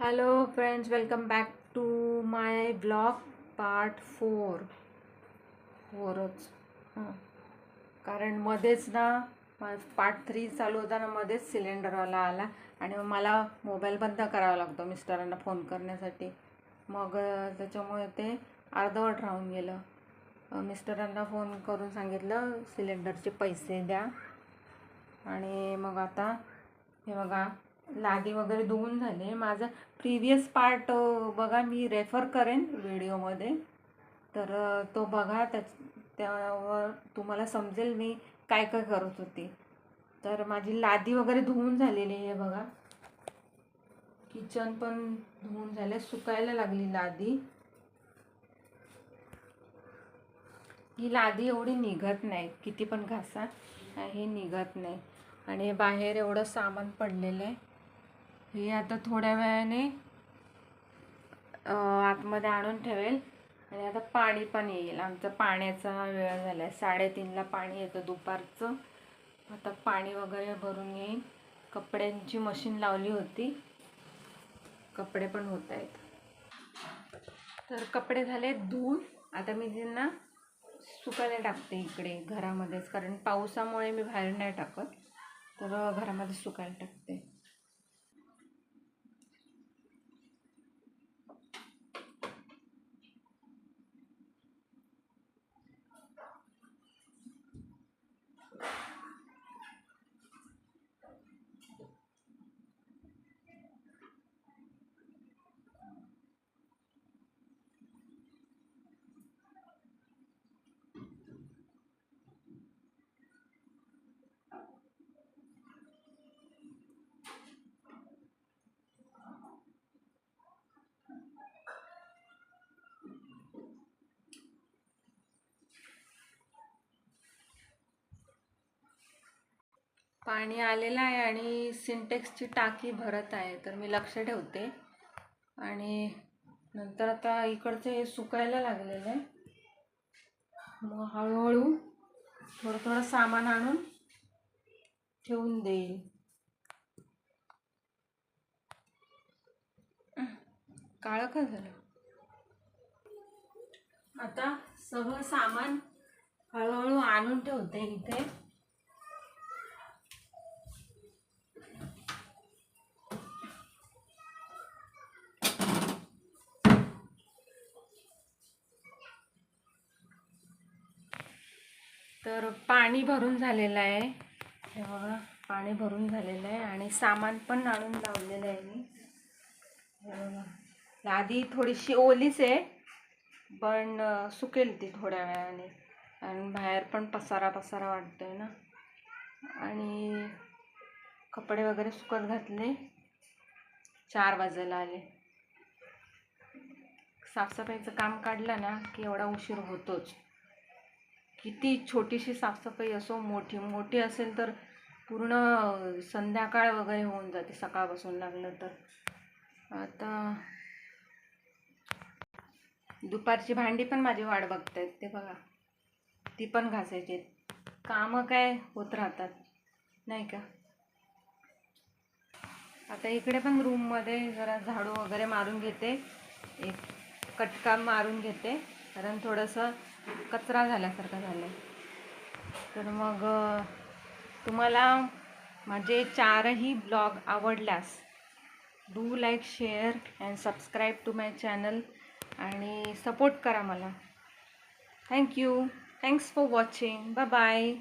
Hello friends welcome back to my blog part four फोरच. हां. कारण मध्येच ना पार्ट थ्री चालू होता ना मध्येच सिलेंडरवाला आला आणि मला मोबाईल बंद करावा लागतो मिस्टरांना फोन करण्यासाठी. मग त्याच्यामुळे ते अर्धवट राहून गेलं. मिस्टरांना फोन करून सांगितलं सिलेंडरचे पैसे द्या. आणि मग आता हे बघा लादी वगैरे धुवून झाले माझा प्रिव्हियस पार्ट बघा मी रेफर करेन व्हिडिओमध्ये. तर तो बघा त्या त्यावर तुम्हाला समजेल मी काय काय करत होती. तर माझी लादी वगैरे धुवून झालेली आहे बघा. किचन पण धुवून झाले सुकायला लागली लादी. ही लादी एवढी निघत नाही. किती पण घासा हे निघत नाही. आणि बाहेर एवढं सामान पडलेलं आहे. हे आता थोड्या वेळाने आतमध्ये आणून ठेवेल. आणि आता पाणी पण येईल. आमचा पाण्याचा वेळ झाला आहे साडेतीनला पाणी येतं दुपारचं. आता पाणी वगैरे भरून येईल. कपड्यांची मशीन लावली होती. कपडे पण होत आहेत. तर कपडे झाले धुवून. आता मी त्यांना सुकायला टाकते इकडे घरामध्येच. कारण पावसामुळे मी बाहेर नाही टाकत. तर घरामध्ये सुकायला टाकते. पाणी आलेलं आहे आणि सिंटेक्सची टाकी भरत आहे. तर मी लक्ष ठेवते. आणि नंतर आता इकडचं हे सुकायला लागलेलं आहे. मग हळूहळू थोडं थोडं सामान आणून ठेवून देईल. काळं का झालं? आता सगळं सामान हळूहळू आणून ठेवते इथे. तर पाणी भरून झालेलं आहे. हे बघा पाणी भरून झालेलं आहे आणि सामान पण आणून लावलेलं आहे मी. हे बघा. थोडीशी ओलीच आहे पण सुकेल ती थोड्या वेळाने. आणि बाहेर पण पसारा पसारा वाटतो आहे ना. आणि कपडे वगैरे सुकत घातले. चार वाजायला आले. साफसफाईचं काम काढलं ना की एवढा उशीर होतोच. किती छोटीशी साफसफाई असो मोठी मोठी असेल तर पूर्ण संध्याकाळ वगैरे होऊन जाते सकाळपासून लागलं तर. आता दुपारची भांडी पण माझी वाट आहेत ते बघा. ती पण घासायची आहेत. कामं काय होत राहतात नाही का? आता इकडे पण रूममध्ये जरा झाडू वगैरे मारून घेते. एक कटका मारून घेते कारण थोडंसं कचरा झाल्यासारखं झालं आहे तर मग तुम्हाला माझे चारही ब्लॉग आवडल्यास do like share and subscribe to my channel आणि सपोर्ट करा मला. Thank you thanks for watching. Bye bye.